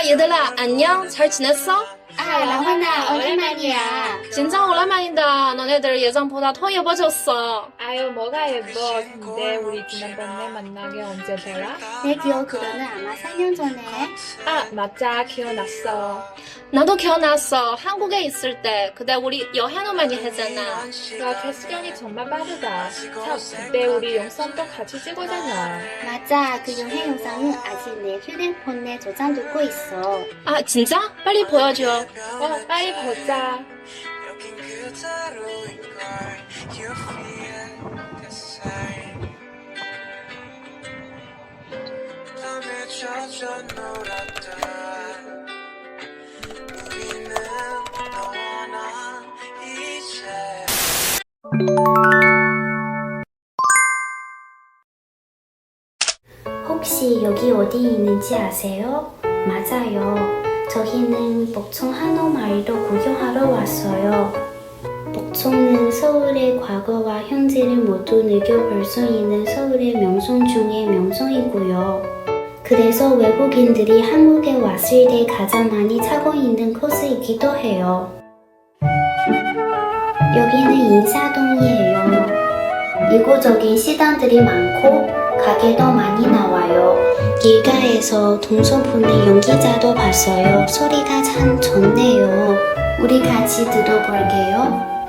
아 얘들아 안녕 잘 지냈어? 아, 라환아, 오랜만이야. 진짜 오랜만이다 너네들 예전보다 더 예뻐졌어. 아유 뭐가 예뻐. 근데 우리 지난번에 만난 게 언제 되라? 내 기억으로는 아마 4년 전에. 아 맞아. 기억났어. 나도 기억났어. 한국에 있을 때. 그때 우리 여행을 많이 했잖아. 그렇게 시간이 정말 빠르다. 참 그때 우리 영상도 같이 찍었잖아 맞아, 그 여행 영상은 아직 내 휴대폰에 저장되고 있어. 아 진짜? 빨리 보여줘. 어 빨리 보자 혹시 여기 어디 있는지 아세요? 맞아요. 저희는 목청 한옥마을도 구경하러 왔어요. 목청은 서울의 과거와 현재를 모두 느껴볼 수 있는 서울의 명성 중의 명성이고요. 그래서 외국인들이 한국에 왔을 때 가장 많이 찾고 있는 코스이기도 해요. 여기는 인사동이에요. 이곳저기 시장들이 많고 가게도 많이 나와요. 길가에서 동서분의 연기자도 봤어요. 소리가 참 좋네요. 우리 같이 들어볼게요.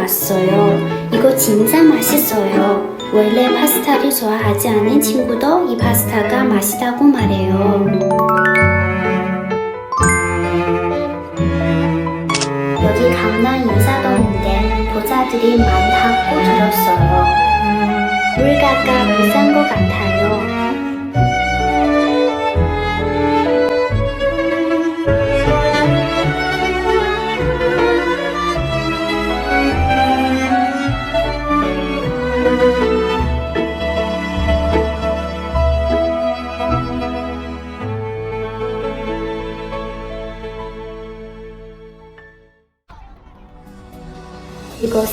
왔어요. 이거 진짜 맛있어요. 원래 파스타를 좋아하지 않는 친구도 이 파스타가 맛있다고 말해요. 여기 강남 인사동인데 부자들이 많다고 들었어요. 물가가 비싼 것 같아요.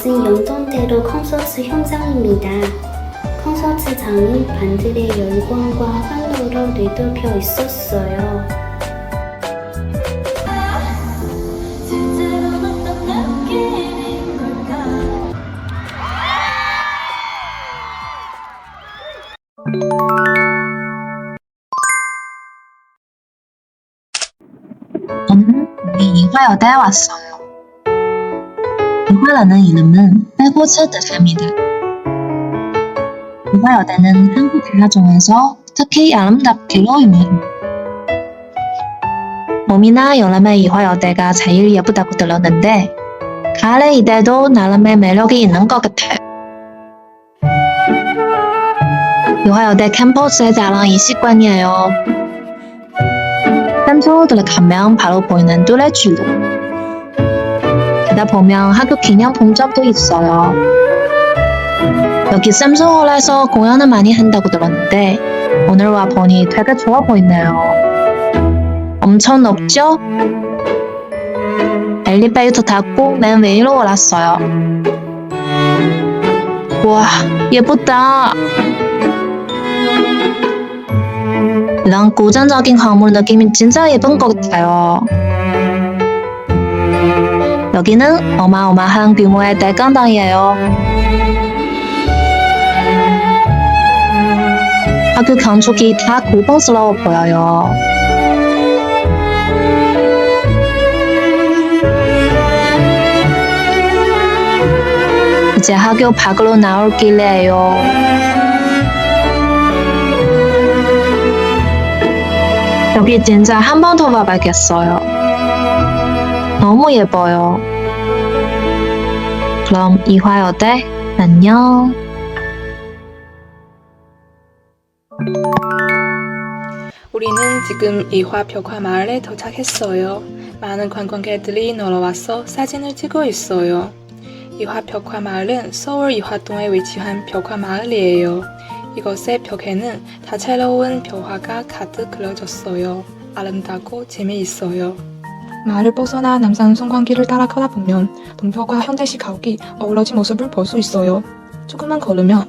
것은 연동대로 콘서트 현장입니다. 콘서트장은 반들의 열광과 환호로 뒤덮여 있었어요. 저는 우리 이화여대에 왔어요. 이화라는 이름은 빼고자 뜻합니다. 이화여대는 한국 대학 중에서 특히 아름답기로 유명합니다. 몸이나 여름에 이화여대가 제일 예쁘다고 들었는데 가을에 이대도 나름의 매력이 있는 것 같아요. 이화여대 캠퍼스의 자랑 이식관이에요. 샘소로 들어가면 바로 보이는 뚜레쥬르. 게다 보면 학교 기념 본점도 있어요. 여기 샘소홀에서 공연을 많이 한다고 들었는데 오늘 와 보니 되게 좋아 보이네요. 엄청 높죠? 엘리베이터 타고 맨 위로 올랐어요. 와, 예쁘다. 이런 고전적인 건물 느낌이 진짜 예쁜 것 같아요. 여기는 어마어마한 규모의 대강당이에요. 학교 건축이 다 고풍스러워 보여요. 이제 학교 밖으로 나올 길이에요. 여기 진짜 한 번 더 와봐야겠어요. 너무 예뻐요. 그럼 이화여대 안녕. 우리는 지금 이화 벽화 마을에 도착했어요 많은 관광객들이 놀러 와서 사진을 찍고 있어요 이화 벽화 마을은 서울 이화동에 위치한 벽화 마을이에요 이곳의 벽에는 다채로운 벽화가 가득 그려졌어요. 아름답고 재미있어요. 마을을 벗어나 남산 성광길을 따라 가다 보면 동표과 현대식 가옥이 어우러진 모습을 볼 수 있어요. 조금만 걸으면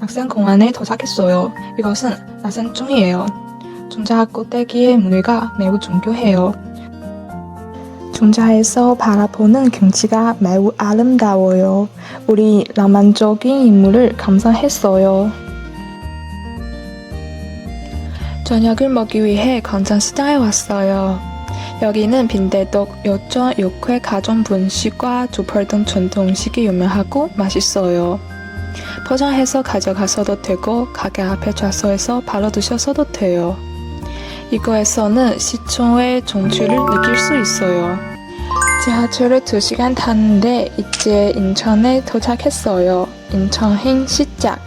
낙산 공원에 도착했어요. 이것은 낙산중이에요. 중자 꼭대기의 무늬가 매우 정교해요. 중자에서 바라보는 경치가 매우 아름다워요. 우리 낭만적인 인물을 감상했어요. 저녁을 먹기 위해 광장 시장에 왔어요. 여기는 빈대떡, 요전, 육회, 가전 분식과 조펄 등 전통 음식이 유명하고 맛있어요. 포장해서 가져가셔도 되고 가게 앞에 좌석에서 바로 드셔서도 돼요. 이거에서는 시청의 정취를 느낄 수 있어요. 지하철을 2시간 탔는데 이제 인천에 도착했어요. 인천행 시작.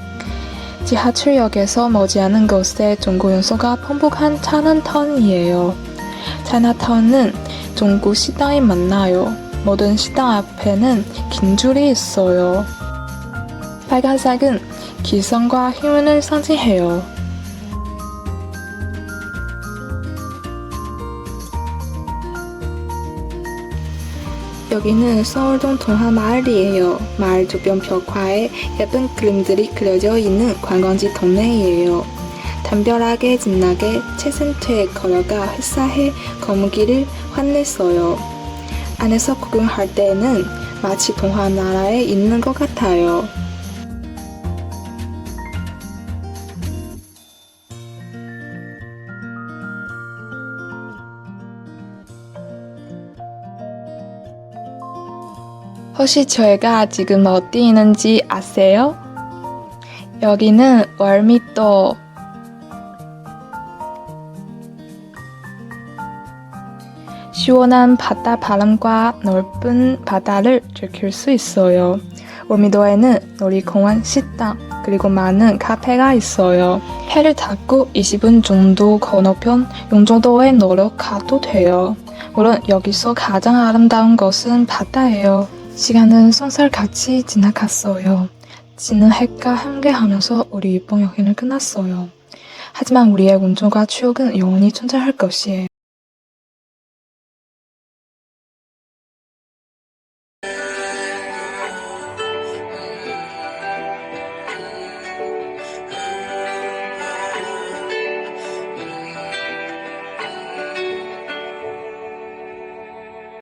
지하철역에서 머지않은 곳에 중고 연소가 풍부한 차난타운이에요. 차나타운은 중고 식당이 많나요. 모든 식당 앞에는 긴 줄이 있어요. 빨간색은 기성과 힘을 상징해요. 여기는 서울동 동화마을이에요. 마을 주변 벽화에 예쁜 그림들이 그려져 있는 관광지 동네이에요. 담벼락에 진하게 채센트에 걸어가 햇사해 거무기를 환냈어요. 안에서 구경할 때는 마치 동화 나라에 있는 것 같아요. 혹시 저희가 지금 어디 있는지 아세요? 여기는 월미도 시원한 바다 바람과 넓은 바다를 즐길 수 있어요. 월미도에는 놀이공원, 식당, 그리고 많은 카페가 있어요. 해를 닫고 20분 정도 건너편 용조도에 놀러 가도 돼요. 물론 여기서 가장 아름다운 것은 바다예요. 시간은 손살같이 지나갔어요. 지는 해가 함께하면서 우리 이번 여행을 끝났어요. 하지만 우리의 운전과 추억은 영원히 존재할 것이에요.